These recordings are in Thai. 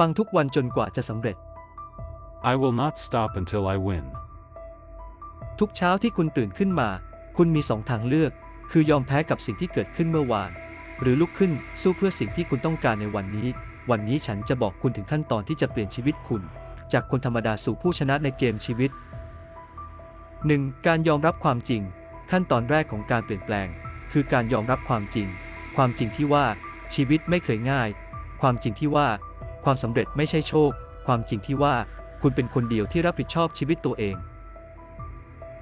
ฟังทุกวันจนกว่าจะสำเร็จ I will not stop until I win. ทุกเช้าที่คุณตื่นขึ้นมา คุณมีสองทางเลือก คือยอมแพ้กับสิ่งที่เกิดขึ้นเมื่อวาน หรือลุกขึ้นสู้เพื่อสิ่งที่คุณต้องการในวันนี้ วันนี้ฉันจะบอกคุณถึงขั้นตอนที่จะเปลี่ยนชีวิตคุณ จากคนธรรมดาสู่ผู้ชนะในเกมชีวิต 1. การยอมรับความจริง ขั้นตอนแรกของการเปลี่ยนแปลง คือการยอมรับความจริง ความจริงที่ว่าชีวิตไม่เคยง่าย ความจริงที่ว่า ความสำเร็จไม่ใช่โชค ความจริงที่ว่าคุณเป็นคนเดียวที่รับผิดชอบชีวิตตัวเอง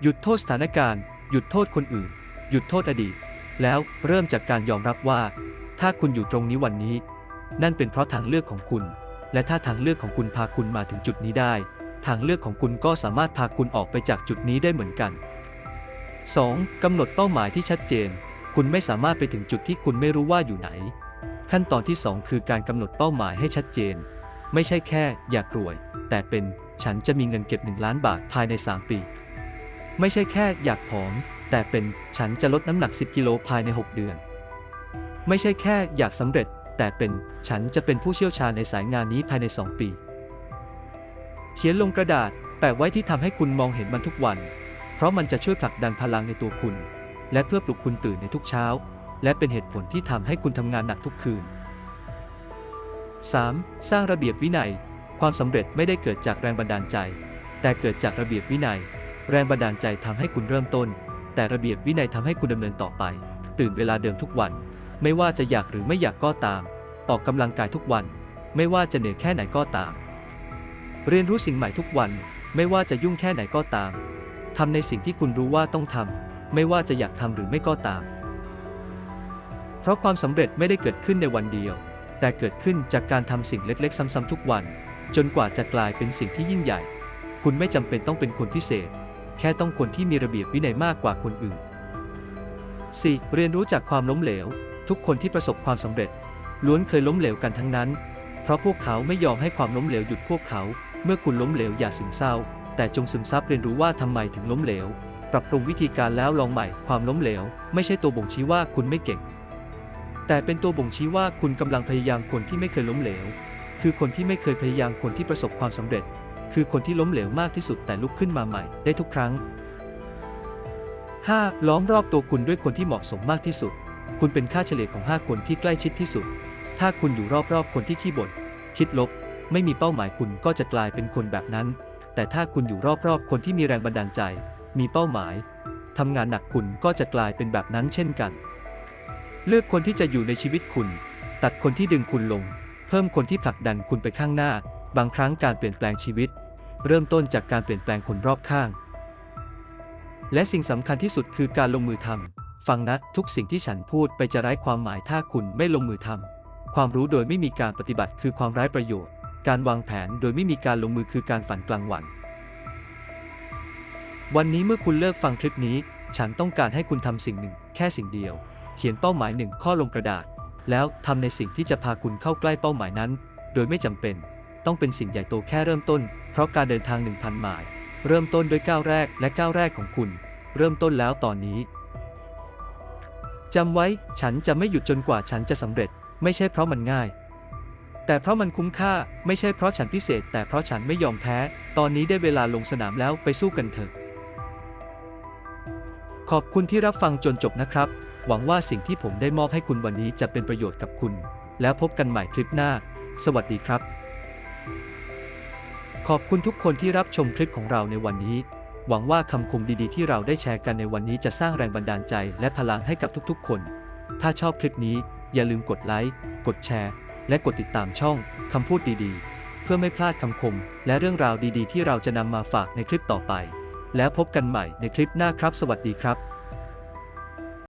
หยุดโทษสถานการณ์ หยุดโทษคนอื่น หยุดโทษอดีต แล้วเริ่มจากการยอมรับว่า ถ้าคุณอยู่ตรงนี้วันนี้ นั่นเป็นเพราะทางเลือกของคุณ และถ้าทางเลือกของคุณพาคุณมาถึงจุดนี้ได้ ทางเลือกของคุณก็สามารถพาคุณออกไปจากจุดนี้ได้เหมือนกัน 2. กำหนดเป้าหมายที่ชัดเจน คุณไม่สามารถไปถึงจุดที่คุณไม่รู้ว่าอยู่ไหน ขั้นตอนที่ 2 คือการกำหนดเป้าหมายให้ชัดเจน ไม่ใช่แค่ อยากรวย แต่เป็นฉันจะมีเงินเก็บ 1 ล้านบาทภายใน 3 ปี ไม่ใช่แค่ อยากผอม แต่เป็นฉันจะลดน้ำหนัก 10 กิโลภายใน 6 เดือน ไม่ใช่แค่ อยากสำเร็จ แต่เป็นฉันจะเป็นผู้เชี่ยวชาญในสายงานนี้ภายใน 2 ปี เขียนลงกระดาษแปะไว้ที่ทำให้คุณมองเห็นมันทุกวัน เพราะมันจะช่วยผลักดันพลังในตัวคุณ และเพื่อปลุกคุณตื่นในทุกเช้า และเป็นเหตุผลที่ทำให้คุณทำงานหนักทุกคืน 3. สร้างระเบียบวินัย ความสำเร็จไม่ได้เกิดจากแรงบันดาลใจ แต่เกิดจากระเบียบวินัย แรงบันดาลใจทำให้คุณเริ่มต้น แต่ระเบียบวินัยทำให้คุณดำเนินต่อไป ตื่นเวลาเดิมทุกวัน ไม่ว่าจะอยากหรือไม่อยากก็ตาม ออกกำลังกายทุกวัน ไม่ว่าจะเหนื่อยแค่ไหนก็ตาม เรียนรู้สิ่งใหม่ทุกวัน ไม่ว่าจะยุ่งแค่ไหนก็ตามทำในสิ่งที่คุณรู้ว่าต้องทำไม่ว่าจะอยากทำหรือไม่ก็ตาม เพราะความสำเร็จไม่ได้เกิดขึ้นในวันเดียว แต่เกิดขึ้นจากการทำสิ่งเล็กๆ ซ้ำๆทุกวัน จนกว่าจะกลายเป็นสิ่งที่ยิ่งใหญ่ คุณไม่จำเป็นต้องเป็นคนพิเศษ แค่ต้องคนที่มีระเบียบวินัยมากกว่าคนอื่น 4. เรียนรู้จากความล้มเหลว ทุกคนที่ประสบความสำเร็จ ล้วนเคยล้มเหลวกันทั้งนั้น เพราะพวกเขาไม่ยอมให้ความล้มเหลวหยุดพวกเขา เมื่อคุณล้มเหลวอย่าซึมเศร้า แต่จงซึมซับเรียนรู้ว่าทำไมถึงล้มเหลว ปรับปรุงวิธีการแล้วลองใหม่ ความล้มเหลว ไม่ใช่ตัวบ่งชี้ว่าคุณไม่เก่ง แต่เป็นตัวบ่งชี้ว่าคุณกำลังพยายามคนที่ไม่เคยล้มเหลว คือคนที่ไม่เคยพยายามคนที่ประสบความสำเร็จ คือคนที่ล้มเหลวมากที่สุดแต่ลุกขึ้นมาใหม่ได้ทุกครั้ง 5. ล้อมรอบตัวคุณด้วยคนที่เหมาะสมมากที่สุด คุณเป็นค่าเฉลี่ยของ 5 คนที่ใกล้ชิดที่สุด ถ้าคุณอยู่รอบๆคนที่ขี้บ่นคิดลบ ไม่มีเป้าหมายคุณก็จะกลายเป็นคนแบบนั้น แต่ถ้าคุณอยู่รอบๆคนที่มีแรงบันดาลใจ มีเป้าหมายทำงานหนักคุณก็จะกลายเป็นแบบนั้นเช่นกัน เลือกคนที่จะอยู่ในชีวิตคุณ ตัดคนที่ดึงคุณลง เพิ่มคนที่ผลักดันคุณไปข้างหน้า บางครั้งการเปลี่ยนแปลงชีวิต เริ่มต้นจากการเปลี่ยนแปลงคนรอบข้าง และสิ่งสำคัญที่สุดคือการลงมือทำฟังนะทุกสิ่งที่ฉันพูดไปจะไร้ความหมายถ้าคุณไม่ลงมือทำความรู้โดยไม่มีการปฏิบัติคือความไร้ประโยชน์ การวางแผนโดยไม่มีการลงมือคือการฝันกลางวัน วันนี้เมื่อคุณเลิกฟังคลิปนี้ ฉันต้องการให้คุณทำสิ่งหนึ่ง แค่สิ่งเดียว เขียนเป้าหมายหนึ่งข้อลงกระดาษ แล้วทำในสิ่งที่จะพาคุณเข้าใกล้เป้าหมายนั้น โดยไม่จำเป็น ต้องเป็นสิ่งใหญ่โตแค่เริ่มต้น เพราะการเดินทาง 1,000ไมล์เริ่มต้นด้วยก้าวแรกและก้าวแรกของคุณ เริ่มต้นแล้วตอนนี้จำไว้ ฉันจะไม่หยุดจนกว่าฉันจะสำเร็จ ไม่ใช่เพราะมันง่าย แต่เพราะมันคุ้มค่า ไม่ใช่เพราะฉันพิเศษ แต่เพราะฉันไม่ยอมแพ้ ตอนนี้ได้เวลาลงสนามแล้วไปสู้กันเถอะ ขอบคุณที่รับฟังจนจบนะครับ หวังว่าสิ่งที่ผมได้มอบให้คุณวันนี้จะเป็นประโยชน์กับคุณ แล้วพบกันใหม่คลิปหน้า สวัสดีครับ ขอบคุณทุกคนที่รับชมคลิปของเราในวันนี้ หวังว่าคำคมดีๆ ที่เราได้แชร์กันในวันนี้จะสร้างแรงบันดาลใจและพลังให้กับทุกๆ คน ถ้าชอบคลิปนี้ อย่าลืมกดไลค์ กดแชร์ และกดติดตามช่องคำพูดดีๆ เพื่อไม่พลาดคำคม และเรื่องราวดีๆ ที่เราจะนำมาฝากในคลิปต่อไป แล้วพบกันใหม่ในคลิปหน้าครับ สวัสดีครับ